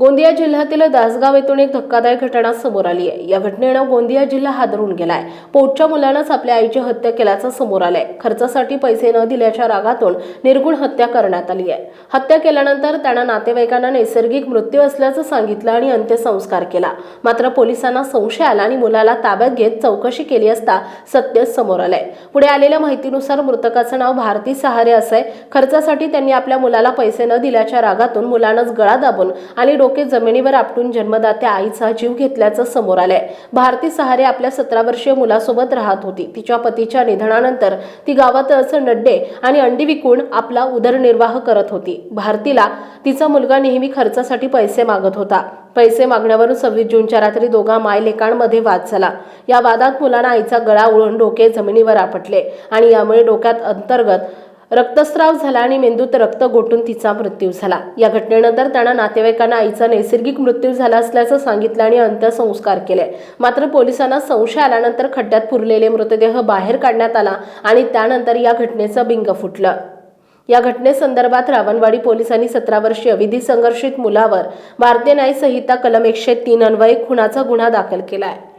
गोंदिया जिल्ह्यातील दासगाव येथून एक धक्कादायक घटना समोर आली आहे. या घटनेनं गोंदिया जिल्हा हादरून गेलाय. पोटच्या मुलानंच आपल्या आईची हत्या केल्याचं समोर आलंय. खर्चासाठी पैसे न दिल्याच्या रागातून निर्गुण हत्या करण्यात आली आहे. हत्या केल्यानंतर त्यानं नातेवाईकांना नैसर्गिक मृत्यू असल्याचं सांगितलं आणि अंत्यसंस्कार केला. मात्र पोलिसांना संशय आला आणि मुलाला ताब्यात घेत चौकशी केली असता सत्य समोर आलंय. पुढे आलेल्या माहितीनुसार मृतकाचं नाव भारती सहारे असं आहे. खर्चासाठी त्यांनी आपल्या मुलाला पैसे न दिल्याच्या रागातून मुलानंच गळा दाबून आणि डोके जमिनीवर आपटून जन्मदात्या आईचा जीव घेतल्याचं समोर आलंय. भारती सहारे आपल्या सतरा वर्षीय मुलासोबत राहत होती. तिच्या पतीच्या निधनानंतर ती गावातच नड्डे आणि अंडी विकून आपला उदरनिर्वाह करत होती. भारतीला तिचा मुलगा नेहमी खर्चासाठी पैसे मागत होता. पैसे मागण्यावरून सव्वीस जूनच्या रात्री दोघा माय लेकांमध्ये वाद झाला. या वादात मुलांना आईचा गळा उडून डोके जमिनीवर आपटले आणि यामुळे डोक्यात अंतर्गत रक्तस्राव झाला आणि मेंदूत रक्त गोठून तिचा मृत्यू झाला. या घटनेनंतर त्यांना नातेवाईकांना आईचा नैसर्गिक मृत्यू झाला असल्याचं सांगितलं आणि अंत्यसंस्कार केले. मात्र पोलिसांना संशय आल्यानंतर खड्ड्यात पुरलेले मृतदेह बाहेर काढण्यात आला आणि त्यानंतर या घटनेचं बिंग फुटलं. या घटनेसंदर्भात रावणवाडी पोलिसांनी सतरा वर्षीय विधी संघर्षित मुलावर भारतीय न्यायसंहिता कलम एकशे तीन अन्वये खुनाचा गुन्हा दाखल केला आहे